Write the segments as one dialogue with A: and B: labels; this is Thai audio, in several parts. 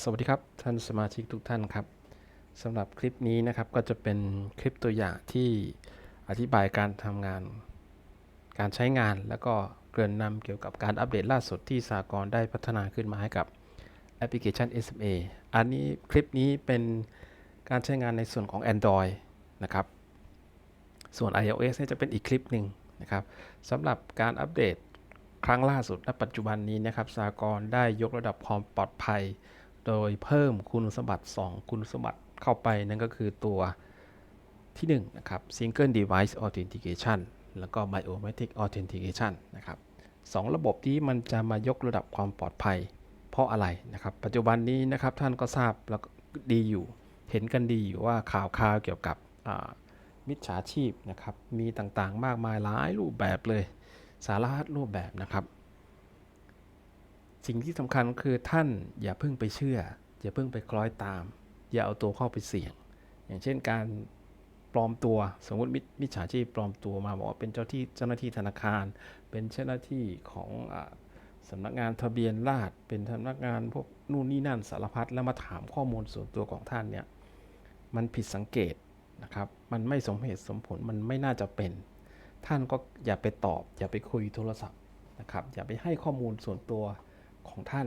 A: สวัสดีครับท่านสมาชิกทุกท่านครับสำหรับคลิปนี้นะครับก็จะเป็นคลิปตัวอย่างที่อธิบายการทำงาน การใช้งาน แล้วก็เกริ่นนำเกี่ยวกับการอัปเดตล่าสุดที่สากลได้พัฒนาขึ้นมาให้กับแอปพลิเคชัน SMA อันนี้คลิปนี้เป็นการใช้งานในส่วนของ Android นะครับ ส่วน iOS นี่จะเป็นอีกคลิปหนึ่งนะครับสำหรับการอัปเดตครั้งล่าสุดณปัจจุบันนี้นะครับสากลได้ยกระดับความปลอดภัย โดยเพิ่มคุณสมบัติ 2 คุณสมบัติเข้าไปนั่นก็คือตัวที่1นะครับ Single Device Authentication แล้วก็ Biometric Authentication นะครับสองระบบที่มันจะมายกระดับความปลอดภัย เพราะอะไรนะครับ ปัจจุบันนี้นะครับท่านก็ทราบแล้วก็ดีอยู่ เห็นกันดีอยู่ว่าข่าวข่าวเกี่ยวกับมิจฉาชีพนะครับ มีต่างๆมากมายหลายรูปแบบเลย สารพัดรูปแบบนะครับ สิ่งที่สำคัญคือท่านอย่าเพิ่งไปเชื่อ อย่าเพิ่งไปคล้อยตาม อย่าเอาตัวเข้าไปเสี่ยง อย่างเช่นการปลอมตัวสมมติมิจฉาชีพปลอมตัวมาบอกว่าเป็นเจ้าที่เจ้าหน้าที่ธนาคาร เป็นเจ้าหน้าที่ของอสำนักงานทะเบียนราษฎรเป็นสำนักงานพวกนู่นนี่นั่นสารพัดแล้วมาถามข้อมูลส่วนตัวของท่านเนี่ยมันผิดสังเกตนะครับ มันไม่สมเหตุสมผลมันไม่น่าจะเป็น ท่านก็อย่าไปตอบ อย่าไปคุยโทรศัพท์นะครับอย่าไปให้ข้อมูลส่วนตัว ของท่าน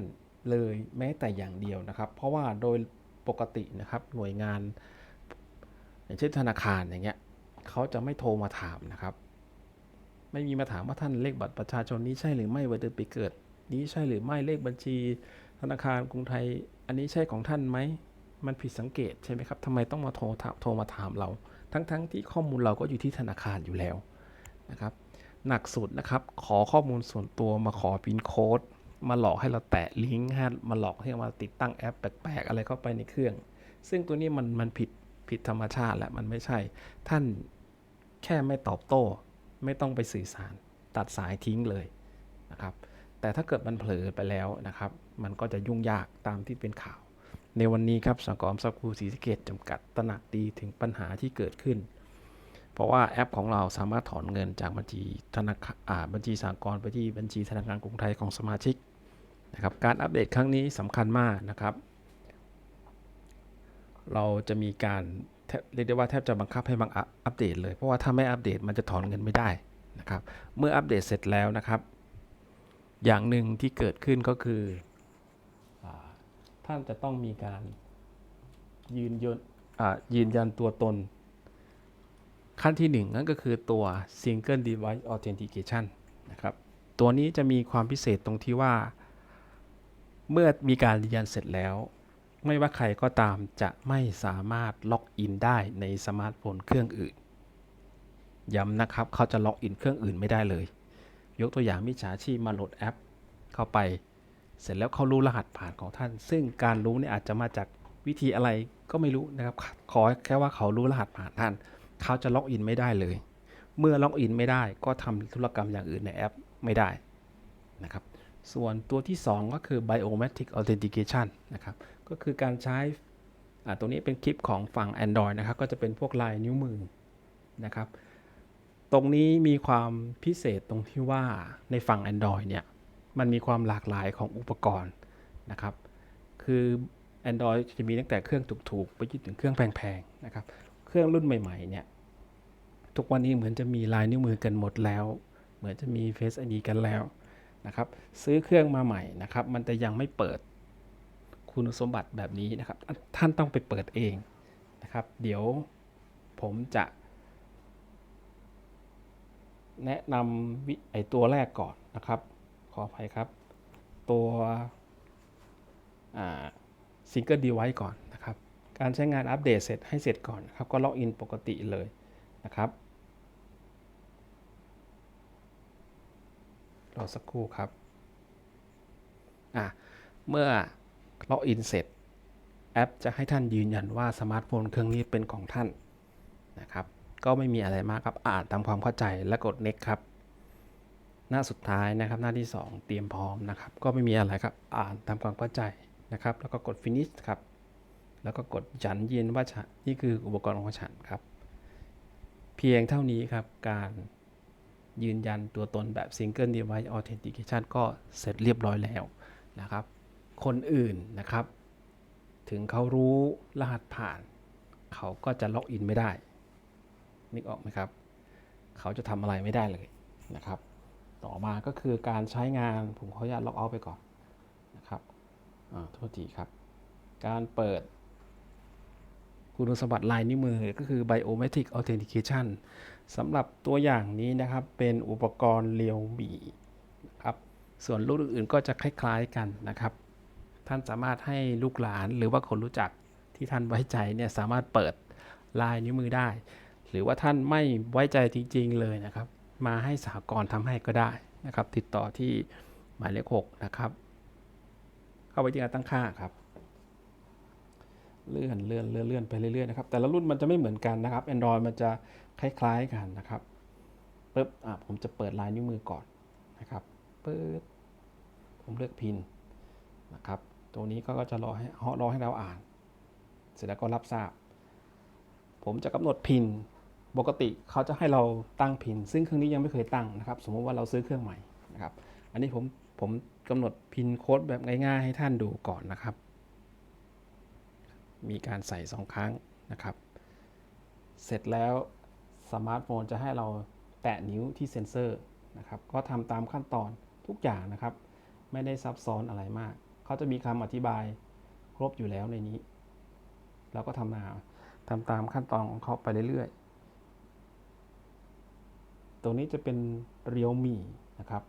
A: เลยแม้แต่อย่างเดียวนะครับ เพราะว่าโดยปกตินะครับหน่วยงาน อย่างเช่นธนาคารอย่างเงี้ยเขาจะไม่โทรมาถามนะครับ ไม่มีมาถามว่าท่านเลขบัตรประชาชนนี้ใช่หรือไม่วันเดือนปีเกิด นี้ใช่หรือไม่เลขบัญชี ธนาคารกรุงไทย อันนี้ใช่ของท่านไหมมันผิดสังเกตใช่ไหมครับทำไมต้องมาโทรโทรมาถามเรา ทั้งๆที่ข้อมูลเราก็อยู่ที่ธนาคารอยู่แล้วนะครับหนักสุดนะครับ ขอข้อมูลส่วนตัวมาขอพินโค้ด มาหลอกให้เราแตะลิงก์ให้มาหลอกให้เราติดตั้งแอปแปลกๆ อะไรเข้าไปในเครื่อง ซึ่งตัวนี้มันมันผิดผิดธรรมชาติและมันไม่ใช่ ท่านแค่ไม่ตอบโต้ ไม่ต้องไปสื่อสาร ตัดสายทิ้งเลยนะครับ แต่ถ้าเกิดมันเผลอไปแล้วนะครับ มันก็จะยุ่งยากตามที่เป็นข่าว ในวันนี้ครับสังกรมสักครูศรีสเกตจำกัดตระหนักดีถึงปัญหาที่เกิดขึ้น เพราะว่าแอปของเราสามารถถอนเงินจากบัญชีธนาคารบัญชีสหกรณ์ไปที่บัญชีธนาคารกรุงไทยของสมาชิกนะครับการอัปเดตครั้งนี้สำคัญมากนะครับ เราจะมีการเรียกได้ว่าแทบจะบังคับให้บังอัปเดตเลย เพราะว่าถ้าไม่อัปเดตมันจะถอนเงินไม่ได้นะครับ เมื่ออัปเดตเสร็จแล้วนะครับ อย่างหนึ่งที่เกิดขึ้นก็คืออท่านจะต้องมีการยืนยันยืนยันตัวตน ขั้นที่ 1 นั่นก็คือตัว Single Device Authentication นะครับ ตัวนี้จะมีความพิเศษตรงที่ว่า เมื่อมีการยืนยันเสร็จแล้ว ไม่ว่าใครก็ตามจะไม่สามารถล็อกอินได้ในสมาร์ทโฟนเครื่องอื่น ย้ำนะครับเขาจะล็อกอินเครื่องอื่นไม่ได้เลย ยกตัวอย่างมิจฉาชีพมาโหลดแอป เข้าไป เสร็จแล้วเขารู้รหัสผ่านของท่าน ซึ่งการรู้เนี่ยอาจจะมาจากวิธีอะไรก็ไม่รู้นะครับ ขอแค่ว่าเขารู้รหัสผ่านท่าน เขาจะล็อกอินไม่ได้เลย เมื่อล็อกอินไม่ได้ก็ทำธุรกรรมอย่างอื่นในแอปไม่ได้นะครับ ส่วนตัวที่ 2 ก็คือ biometric authentication นะครับ ก็คือการใช้ตัวนี้เป็นคลิปของฝั่ง Android นะครับ ก็จะเป็นพวกลายนิ้วมือนะครับ ตรงนี้มีความพิเศษตรงที่ว่าในฝั่ง Android เนี่ย มันมีความหลากหลายของอุปกรณ์นะครับ คือ Android จะมีตั้งแต่เครื่องถูกๆ ไปจนถึงเครื่องแพงๆ นะครับ รื่องรุ่นใหม่ๆเนี่ยทุกวันนี้เหมือนจะมีลายนิ้วมือกันหมดแล้ว เหมือนจะมี Face ID กันแล้วนะครับซื้อเครื่องมาใหม่นะครับ มันจะยังไม่เปิดคุณสมบัติแบบนี้นะครับ ท่านต้องไปเปิดเองนะครับ เดี๋ยวผมจะ แนะนำวิไอตัวแรกก่อนนะครับ ขออภัยครับ ตัวซิงเกิลดีไว c e ก่อน การใช้งานอัปเดตเสร็จให้เสร็จก่อนครับก็ล็อกอินปกติเลยนะครับรอสักครู่ครับอะเมื่อล็อกอินเสร็จแอปจะให้ท่านยืนยันว่าสมาร์ทโฟนเครื่องนี้เป็นของท่านนะครับ ก็ไม่มีอะไรมากครับอ่านตามความเข้าใจและกด next ครับ หน้าสุดท้ายนะครับหน้าที่ 2 เตรียมพร้อมนะครับ ก็ไม่มีอะไรครับอ่านตามความเข้าใจนะครับ แล้วก็กด finish ครับ แล้วก็กดฉันยืนว่าฉันนี่คืออุปกรณ์ของฉันครับ เพียงเท่านี้ครับการยืนยันตัวตนแบบ Single Device Authentication ก็เสร็จเรียบร้อยแล้วนะครับ คนอื่นนะครับ ถึงเขารู้รหัสผ่าน เขาก็จะล็อกอินไม่ได้ นึกออกไหมครับ เขาจะทำอะไรไม่ได้เลยนะครับ ต่อมาก็คือการใช้งานผมขออนุญาตล็อกเอาท์ไปก่อนนะครับโทษทีครับ การเปิด คุณสมบัติลายนิ้วมือก็คือ biometric authentication สำหรับตัวอย่างนี้นะครับ เป็นอุปกรณ์เรียวมีครับ ส่วนรุ่นอื่นๆก็จะคล้ายๆกันนะครับ ท่านสามารถให้ลูกหลานหรือว่าคนรู้จักที่ท่านไว้ใจเนี่ยสามารถเปิดลายนิ้วมือได้ หรือว่าท่านไม่ไว้ใจจริง ๆ เลยนะครับ มาให้สหกรณ์ทำให้ก็ได้นะครับ ติดต่อที่หมายเลข6นะครับ เข้าไปที่การตั้งค่าครับ เลื่อนเลื่อนเลื่อนเลื่อนไปเรื่อยๆนะครับ แต่ละรุ่นมันจะไม่เหมือนกันนะครับ Android มันจะคล้ายๆกันนะครับปึ๊บอะผมจะเปิดลายนิ้วมือก่อนนะครับปึ๊บผมเลือกพินนะครับ ตัวนี้ก็จะรอให้รอให้เราอ่าน เสร็จแล้วก็รับทราบ ผมจะกำหนดพินปกติเขาจะให้เราตั้งพิน ซึ่งเครื่องนี้ยังไม่เคยตั้งนะครับ สมมติว่าเราซื้อเครื่องใหม่นะครับ อันนี้ผมผมกำหนดพินโค้ดแบบง่ายๆให้ท่านดูก่อนนะครับ มีการใส่สองครั้งนะครับ เสร็จแล้วสมาร์ทโฟนจะให้เราแตะนิ้วที่เซ็นเซอร์นะครับ ก็ทำตามขั้นตอนทุกอย่างนะครับ ไม่ได้ซับซ้อนอะไรมาก เขาจะมีคำอธิบายครบอยู่แล้วในนี้ เราก็ทำมาทำตามขั้นตอนของเขาไปเรื่อยๆ ตรงนี้จะเป็นเรียวมีนะครับ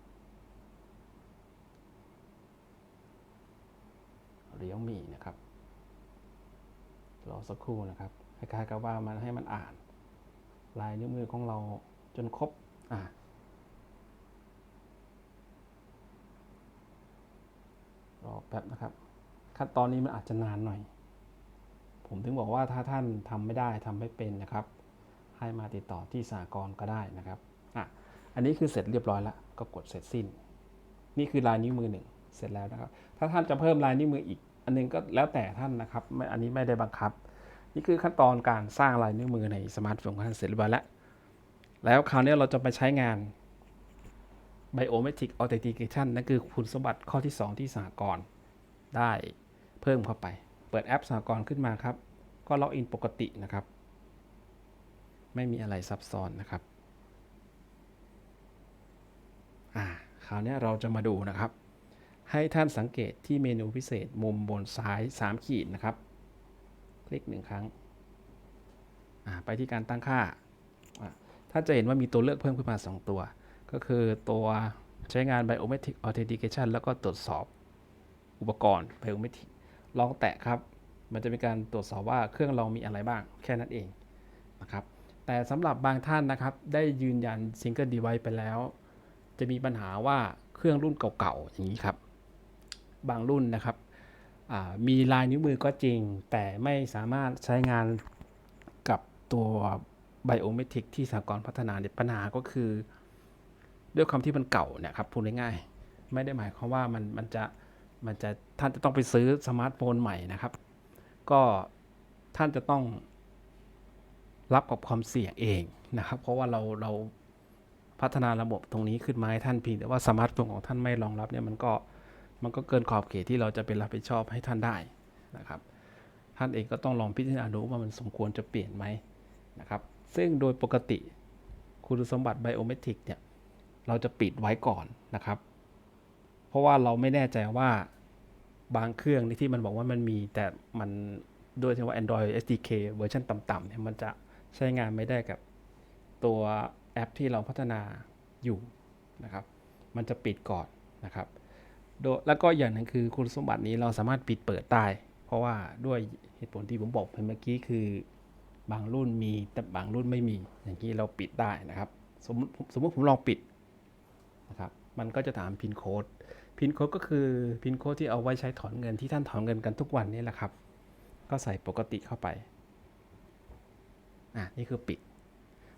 A: เรียวมีนะครับ รอสักครู่นะครับคล้ายๆกับว่ามันให้มันอ่าน ลายนิ้วมือของเราจนครบอะรอแป๊บนะครับ ขั้นตอนนี้มันอาจจะนานหน่อย ผมถึงบอกว่าถ้าท่านทำไม่ได้ทำไม่เป็นนะครับ ให้มาติดต่อที่สากลก็ได้นะครับอะอันนี้คือเสร็จเรียบร้อยแล้วก็กดเสร็จสิ้น นี่คือลายนิ้วมือหนึ่งเสร็จแล้วนะครับ ถ้าท่านจะเพิ่มลายนิ้วมืออีก อันนึงก็แล้วแต่ท่านนะครับไม่อันนี้ไม่ได้บังคับ นี่คือขั้นตอนการสร้างลายนิ้วมือในสมาร์ทโฟนของท่านเสร็จเรียบร้อยแล้ว แล้วคราวนี้เราจะไปใช้งาน Biometric Authentication นั่นคือคุณสมบัติข้อที่ 2 ที่สหกรณ์ได้เพิ่มเข้าไป เปิดแอปสหกรณ์ขึ้นมาครับ ก็ล็อกอินปกตินะครับ ไม่มีอะไรซับซ้อนนะครับ อ่า คราวนี้เราจะมาดูนะครับ ให้ท่านสังเกตที่เมนูพิเศษมุมบนซ้าย 3 ขีดนะครับ คลิกหนึ่งครั้ง ไปที่การตั้งค่าอ่าท่านจะเห็นว่ามีตัวเลือกเพิ่มขึ้นมา 2 ตัว ก็คือตัวใช้งาน Biometric Authentication แล้วก็ตรวจสอบอุปกรณ์ Biometric ลองแตะครับ มันจะเป็นการตรวจสอบว่าเครื่องเรามีอะไรบ้าง แค่นั้นเองนะครับ แต่สำหรับบางท่านนะครับ ได้ยืนยัน Single Device ไปแล้ว จะมีปัญหาว่าเครื่องรุ่นเก่าๆ อย่างนี้ครับ บางรุ่นนะครับมีลายนิ้วมือก็จริง แต่ไม่สามารถใช้งานกับตัวไบโอเมตริกที่สากลพัฒนาเนี่ยปัญหาก็คือ ด้วยความที่มันเก่าเนี่ยครับพูดง่ายๆไม่ได้หมายความว่ามันมันจะมันจะท่านจะต้องไปซื้อสมาร์ทโฟนใหม่นะครับ ก็ท่านจะต้องรับกับความเสี่ยงเองนะครับ เพราะว่าเราเราพัฒนาระบบตรงนี้ขึ้นมาให้ท่านเพียงแต่ว่าสมาร์ทโฟนของท่านไม่รองรับเนี่ยมันก็ มันก็เกินขอบเขตที่เราจะเป็นรับผิดชอบให้ท่านได้นะครับ ท่านเองก็ต้องลองพิจารณาดูว่ามันสมควรจะเปลี่ยนไหมนะครับ ซึ่งโดยปกติคุณสมบัติไบโอเมตริกเนี่ยเราจะปิดไว้ก่อนนะครับ เพราะว่าเราไม่แน่ใจว่าบางเครื่องที่มันบอกว่ามันมีแต่มันด้วยที่ว่า Android SDK เวอร์ชันต่ำๆเนี่ยมันจะใช้งานไม่ได้กับตัวแอปที่เราพัฒนาอยู่นะครับ มันจะปิดก่อนนะครับ โดยแล้วก็อย่างหนึงคือคุณสมบัตินี้เราสามารถปิดเปิดได้ เพราะว่าด้วยเหตุผลที่ผมบอกไปเมื่อกี้คือบางรุ่นมีแต่บางรุ่นไม่มี อย่างนี้เราปิดได้นะครับ สมมติสมมติผมลองปิดนะครับ มันก็จะถามพินโค้ดพินโค้ดก็คือพินโค้ดที่เอาไว้ใช้ถอนเงินที่ท่านถอนเงินกันทุกวันนี่แหละครับ ก็ใส่ปกติเข้าไป อะนี่คือปิด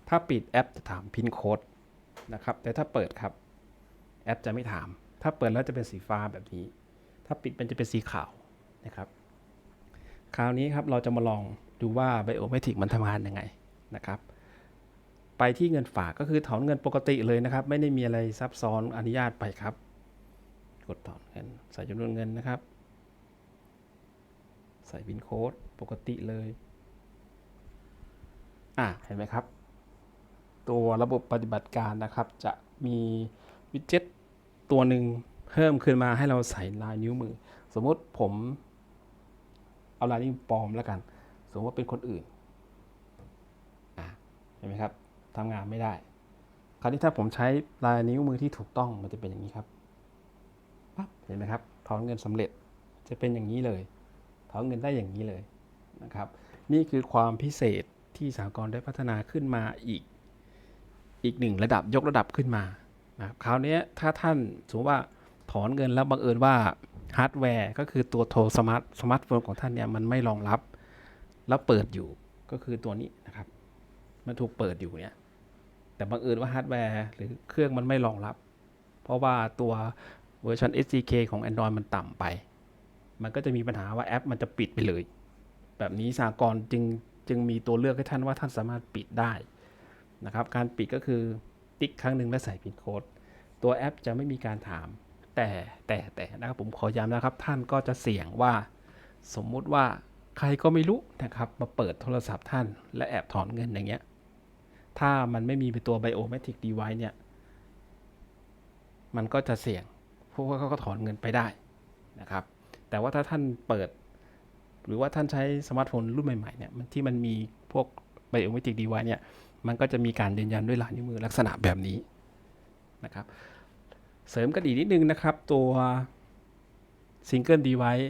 A: ถ้าปิดแอปจะถามพินโค้ดนะครับ แต่ถ้าเปิดครับ แอปจะไม่ถาม ถ้าเปิดแล้วจะเป็นสีฟ้าแบบนี้ ถ้าปิดมันจะเป็นสีขาวนะครับ คราวนี้ครับเราจะมาลองดูว่า Biometric มันทำงานยังไงนะครับ ไปที่เงินฝากก็คือถอนเงินปกติเลยนะครับ ไม่ได้มีอะไรซับซ้อนอนุญาตไปครับ กดถอนเงินใส่จำนวนเงินนะครับ ใส่พินโค้ดปกติเลยอะเห็นไหมครับ ตัวระบบปฏิบัติการนะครับจะมีวิดเจ็ต ตัวหนึ่งเพิ่มขึ้นมาให้เราใส่ลายนิ้วมือ สมมติผมเอาลายนิ้วปลอมแล้วกัน สมมติว่าเป็นคนอื่นเห็นไหมครับทำงานไม่ได้ คราวนี้ถ้าผมใช้ลายนิ้วมือที่ถูกต้องมันจะเป็นอย่างนี้ครับปั๊บเห็นไหมครับถอนเงินสำเร็จจะเป็นอย่างนี้เลยถอนเงินได้อย่างนี้เลยนะครับ นี่คือความพิเศษที่สากลได้พัฒนาขึ้นมาอีก อีกหนึ่งระดับยกระดับขึ้นมา นะครับคราวนี้ถ้าท่านสมมติว่าถอนเงินแล้วบังเอิญว่าฮาร์ดแวร์ก็คือตัวโทรสมาร์ทสมาร์ทโฟนของท่านเนี่ยมันไม่รองรับ แล้วเปิดอยู่ก็คือตัวนี้นะครับ มันถูกเปิดอยู่เนี่ยแต่บังเอิญว่าฮาร์ดแวร์หรือเครื่องมันไม่รองรับ เพราะว่าตัวเวอร์ชัน SDK ของ Android มันต่ำไป มันก็จะมีปัญหาว่าแอปมันจะปิดไปเลย แบบนี้สากลจึงจึงมีตัวเลือกให้ท่านว่าท่านสามารถปิดได้นะครับ การปิดก็คือ ติ๊กครั้งหนึ่งและใส่พินโค้ดตัวแอปจะไม่มีการถาม แต่แต่แต่นะครับผมขอย้ำนะครับ ท่านก็จะเสี่ยงว่า สมมุติว่าใครก็ไม่รู้นะครับ มาเปิดโทรศัพท์ท่าน และแอบถอนเงินอย่างเงี้ยถ้ามันไม่มีเป็นตัว biometric device เนี่ยมันก็จะเสี่ยงเพราะว่าเขาก็ถอนเงินไปได้นะครับ แต่ว่าถ้าท่านเปิด หรือว่าท่านใช้สมาร์ทโฟนรุ่นใหม่ๆเนี่ยที่มันมีพวก biometric device เนี่ย มันก็จะมีการยืนยันด้วยลายนิ้วมือลักษณะแบบนี้นะครับ เสริมกันอีกนิดนึงนะครับ ตัว single device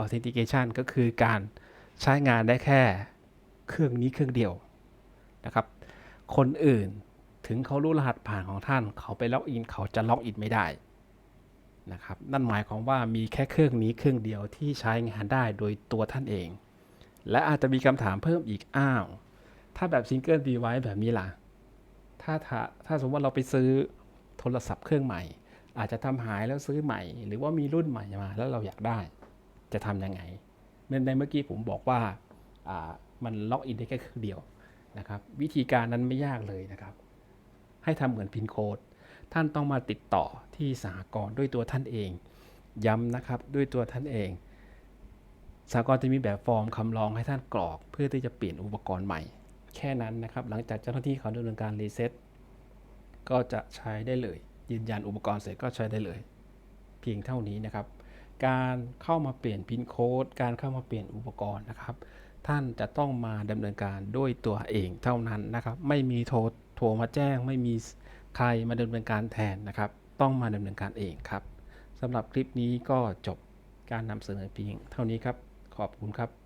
A: authentication ก็คือการใช้งานได้แค่เครื่องนี้เครื่องเดียวนะครับ คนอื่นถึงเขารู้รหัสผ่านของท่าน เขาไปล็อกอินเขาจะล็อกอินไม่ได้นะครับ นั่นหมายความว่ามีแค่เครื่องนี้เครื่องเดียวที่ใช้งานได้โดยตัวท่านเอง และอาจจะมีคำถามเพิ่มอีกอ้าว ถ้าแบบซิงเกิลดีไว c e แบบนี้ล่ะ ถ้าถ้าถ้าสมมติว่าเราไปซื้อโทรศัพท์เครื่องใหม่ อาจจะทำหายแล้วซื้อใหม่ หรือว่ามีรุ่นใหม่มา แล้วเราอยากได้ จะทำยังไงในเมื่อกี้ผมบอกว่ามันล็อกอินได้แค่เครื่องเดียวนะครับ วิธีการนั้นไม่ยากเลยนะครับ ให้ทำเหมือนพินโคดท่านต้องมาติดต่อที่สหกรณ์ด้วยตัวท่านเอง ย้ำนะครับด้วยตัวท่านเองสหกรจะมีแบบฟอร์มคำร้องให้ท่านกรอกเพื่อที่จะเปลี่ยนอุปกรณ์ใหม่ แค่นั้นนะครับ หลังจากเจ้าหน้าที่เขาดำเนินการรีเซ็ตก็จะใช้ได้เลย ยืนยันอุปกรณ์เสร็จก็ใช้ได้เลย เพียงเท่านี้นะครับ การเข้ามาเปลี่ยนพินโค้ดการเข้ามาเปลี่ยนอุปกรณ์นะครับ ท่านจะต้องมาดำเนินการด้วยตัวเองเท่านั้นนะครับ ไม่มีโทรโทรมาแจ้ง ไม่มีใครมาดำเนินการแทนนะครับ ต้องมาดำเนินการเองครับสำหรับคลิปนี้ก็จบการนำเสนอเพียงเท่านี้ครับ ขอบคุณครับ